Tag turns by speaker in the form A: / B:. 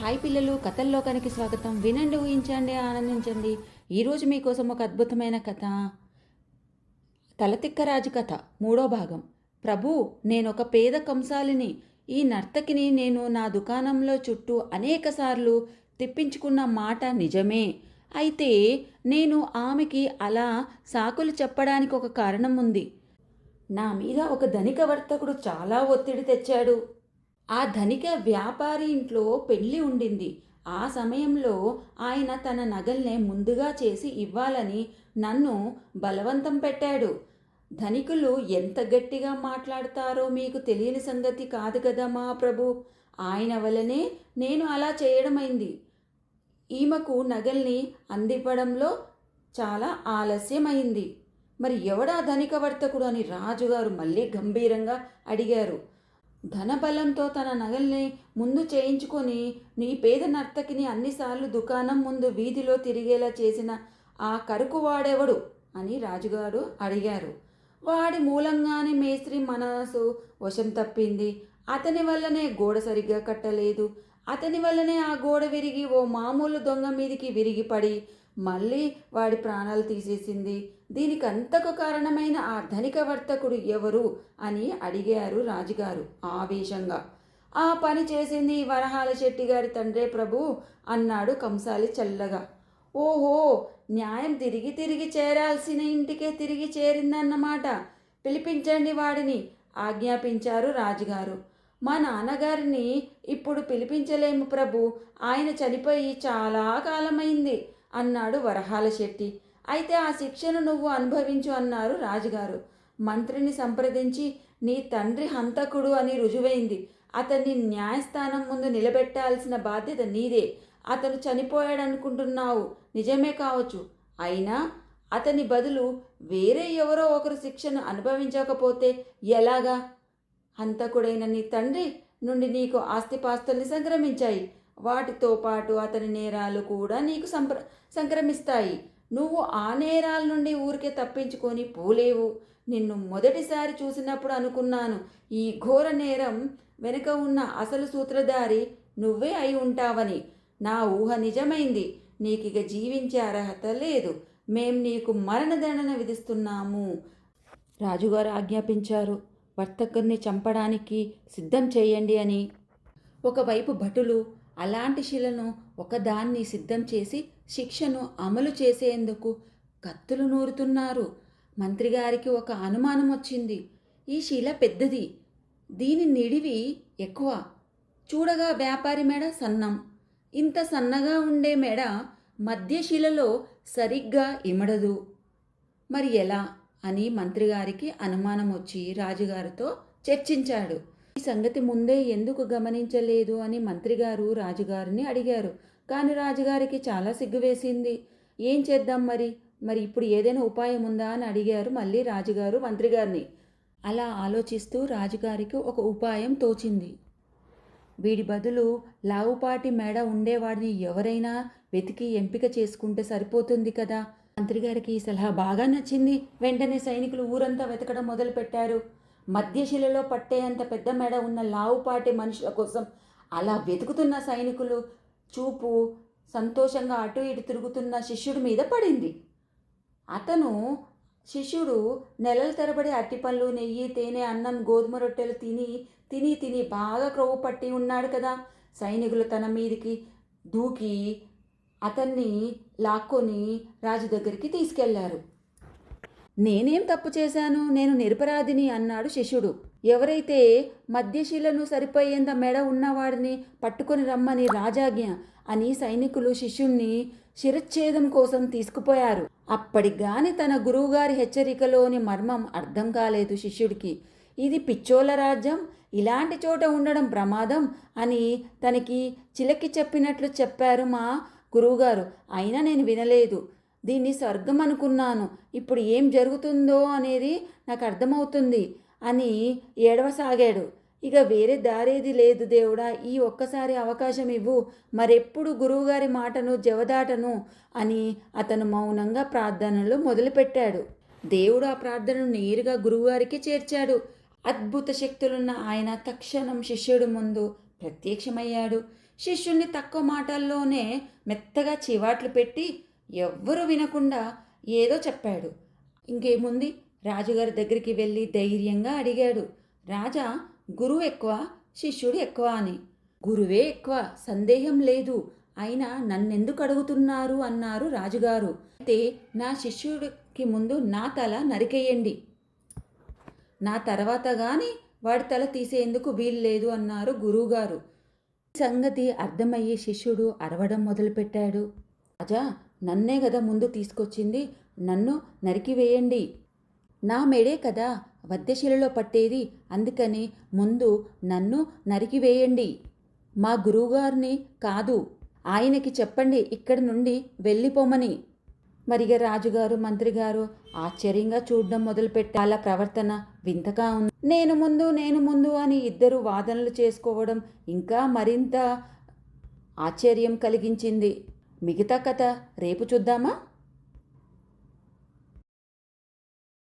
A: Hi పిల్లలు కథల్లోకానికి స్వాగతం. వినండి ఊహించండి ఆనందించండి. ఈరోజు మీకోసం ఒక అద్భుతమైన కథ. తలతిక్కరాజు కథ మూడో భాగం. ప్రభు నేను ఒక పేద కంసాలిని. ఈ నర్తకిని నేను నా దుకాణంలో చుట్టూ అనేకసార్లు తిప్పించుకున్న మాట నిజమే. అయితే నేను ఆమెకి అలా సాకులు చెప్పడానికి ఒక కారణం ఉంది. నా మీద ఒక ధనిక వర్తకుడు చాలా ఒత్తిడి తెచ్చాడు. ఆ ధనిక వ్యాపారి ఇంట్లో పెళ్ళి ఉండింది. ఆ సమయంలో ఆయన తన నగల్నే ముందుగా చేసి ఇవ్వాలని నన్ను బలవంతం పెట్టాడు. ధనికులు ఎంత గట్టిగా మాట్లాడతారో మీకు తెలియని సంగతి కాదు కదా మా ప్రభు ఆయన వలనే నేను అలా చేయడమైంది. ఈమెకు నగల్ని అందివ్వడంలో చాలా ఆలస్యమైంది. మరి ఎవడా ధనిక వర్తకుడు అని రాజుగారు మళ్ళీ గంభీరంగా అడిగారు. ధనబలంతో తన నగల్ని ముందు చేయించుకొని నీ పేద నర్తకిని అన్నిసార్లు దుకాణం ముందు వీధిలో తిరిగేలా చేసిన ఆ కరుకు వాడెవడు? అని రాజుగారు అడిగారు. వాడి మూలంగానే మేస్త్రి మనసు వశం తప్పింది. అతని వల్లనే గోడ సరిగ్గా కట్టలేదు. అతని వల్లనే ఆ గోడ విరిగి ఓ మామూలు దొంగ మీదికి విరిగిపడి మళ్ళీ వాడి ప్రాణాలు తీసేసింది. దీనికి అంతకు కారణమైన ఆ ధనిక వర్తకుడు ఎవరు అని అడిగారు రాజుగారు ఆవేశంగా. ఆ పని చేసింది వరహాల శెట్టి గారి తండ్రే ప్రభు అన్నాడు కంసాలి చల్లగా. ఓహో న్యాయం తిరిగి తిరిగి చేరాల్సిన ఇంటికే తిరిగి చేరిందన్నమాట. పిలిపించండి వాడిని ఆజ్ఞాపించారు రాజుగారు. మా నాన్నగారిని ఇప్పుడు పిలిపించలేము ప్రభు. ఆయన చనిపోయి చాలా కాలమైంది. అన్నాడు వరహాల శెట్టి. అయితే ఆ శిక్షను నువ్వు అనుభవించు అన్నారు రాజుగారు. మంత్రిని సంప్రదించి నీ తండ్రి హంతకుడు అని రుజువైంది. అతన్ని న్యాయస్థానం ముందు నిలబెట్టాల్సిన బాధ్యత నీదే. అతను చనిపోయాడనుకుంటున్నావు. నిజమే కావచ్చు. అయినా అతని బదులు వేరే ఎవరో ఒకరు శిక్షను అనుభవించకపోతే ఎలాగా? హంతకుడైన నీ తండ్రి నుండి నీకు ఆస్తిపాస్తుల్ని సంక్రమించాయి. వాటితో పాటు అతని నేరాలు కూడా నీకు సంప్ర సంక్రమిస్తాయి. నువ్వు ఆ నేరాల నుండి ఊరికే తప్పించుకొని పోలేవు. నిన్ను మొదటిసారి చూసినప్పుడు అనుకున్నాను. ఈ ఘోర నేరం వెనుక ఉన్న అసలు సూత్రధారి నువ్వే అయి ఉంటావని. నా ఊహ నిజమైంది. నీకిక జీవించే అర్హత లేదు. మేం నీకు మరణదండన విధిస్తున్నాము. రాజుగారు ఆజ్ఞాపించారు. వర్తకుని చంపడానికి సిద్ధం చేయండి అని. ఒకవైపు భటులు అలాంటి శిలను ఒకదాన్ని సిద్ధం చేసి శిక్షను అమలు చేసేందుకు కత్తులు నూరుతున్నారు. మంత్రిగారికి ఒక అనుమానం వచ్చింది. ఈ శిల పెద్దది. దీని నిడివి ఎక్కువ. చూడగా వ్యాపారి మెడ సన్నం. ఇంత సన్నగా ఉండే మెడ మధ్యశిలలో సరిగ్గా ఇమడదు. మరి ఎలా? అని మంత్రిగారికి అనుమానం వచ్చి రాజుగారితో చర్చించాడు. ఈ సంగతి ముందే ఎందుకు గమనించలేదు అని మంత్రిగారు రాజుగారిని అడిగారు. కానీ రాజుగారికి చాలా సిగ్గువేసింది ఏం చేద్దాం మరి? మరి ఇప్పుడు ఏదైనా ఉపాయం ఉందా అని అడిగారు మళ్ళీ రాజుగారు మంత్రిగారిని. అలా ఆలోచిస్తూ రాజుగారికి ఒక ఉపాయం తోచింది. వీడి బదులు లావుపాటి మేడ ఉండేవాడిని ఎవరైనా వెతికి ఎంపిక చేసుకుంటే సరిపోతుంది కదా? మంత్రిగారికి ఈ సలహా బాగా నచ్చింది. వెంటనే సైనికులు ఊరంతా వెతకడం మొదలుపెట్టారు. మధ్యశిలలో పట్టేంత పెద్ద మెడ ఉన్న లావుపాటి మనుషుల కోసం అలా వెతుకుతున్న సైనికులు చూపు సంతోషంగా అటు ఇటు తిరుగుతున్న శిష్యుడి మీద పడింది. అతను శిష్యుడు నెలల తరబడి అట్టిపళ్ళు నెయ్యి తేనె అన్నం గోధుమ రొట్టెలు తిని తిని తిని బాగా క్రొవ్వు పట్టి ఉన్నాడు కదా. సైనికులు తన మీదికి దూకి అతన్ని లాక్కొని రాజు దగ్గరికి తీసుకెళ్ళారు. నేనేం తప్పు చేశాను? నేను నిరపరాధిని అన్నాడు శిష్యుడు. ఎవరైతే మధ్యశిలను సరిపోయేంత మెడ ఉన్నవాడిని పట్టుకొని రమ్మని రాజాజ్ఞ అని సైనికులు శిష్యుణ్ణి శిరచ్ఛేదం కోసం తీసుకుపోయారు. అప్పటిగాని తన గురువుగారి హెచ్చరికలోని మర్మం అర్థం కాలేదు శిష్యుడికి. ఇది పిచ్చోల రాజ్యం ఇలాంటి చోట ఉండడం ప్రమాదం అని తనకి చిలకి చెప్పినట్లు చెప్పారు మా గురువుగారు. అయినా నేను వినలేదు. దీన్ని స్వర్గం అనుకున్నాను. ఇప్పుడు ఏం జరుగుతుందో అనేది నాకు అర్థమవుతుంది అని ఏడవసాగాడు. ఇక వేరే దారేది లేదు దేవుడా ఈ ఒక్కసారి అవకాశం ఇవ్వు. మరెప్పుడు గురువుగారి మాటను జవదాటను అని అతను మౌనంగా ప్రార్థనలు మొదలుపెట్టాడు. దేవుడు ఆ ప్రార్థనను నేరుగా గురువుగారికి చేర్చాడు. అద్భుత శక్తులున్న ఆయన తక్షణం శిష్యుడు ముందు ప్రత్యక్షమయ్యాడు. శిష్యుణ్ణి తక్కువ మాటల్లోనే మెత్తగా చివాట్లు పెట్టి ఎవ్వరూ వినకుండా ఏదో చెప్పాడు. ఇంకేముంది? రాజుగారి దగ్గరికి వెళ్ళి ధైర్యంగా అడిగాడు. రాజా గురువు ఎక్కువ శిష్యుడు ఎక్కువ అని. గురువే ఎక్కువ సందేహం లేదు. అయినా నన్నెందుకు అడుగుతున్నారు? అన్నారు రాజుగారు. అయితే నా శిష్యుడికి ముందు నా తల నరికేయండి. నా తర్వాత కానీ వాడి తల తీసేందుకు వీలు లేదు అన్నారు గురువుగారు. సంగతి అర్థమయ్యే శిష్యుడు అరవడం మొదలుపెట్టాడు. రాజా నన్నే కదా ముందు తీసుకొచ్చింది. నన్ను నరికివేయండి నా మెడే కదా వద్యశిలలో పట్టేది. అందుకని ముందు నన్ను నరికివేయండి మా గురువుగారిని కాదు. ఆయనకి చెప్పండి ఇక్కడి నుండి వెళ్ళిపోమని. మరిగ రాజుగారు మంత్రిగారు ఆశ్చర్యంగా చూడడం మొదలుపెట్టి ప్రవర్తన వింతగా ఉంది. నేను ముందు నేను ముందు అని ఇద్దరు వాదనలు చేసుకోవడం ఇంకా మరింత ఆశ్చర్యం కలిగించింది. మిగతా కథ రేపు చూద్దామా?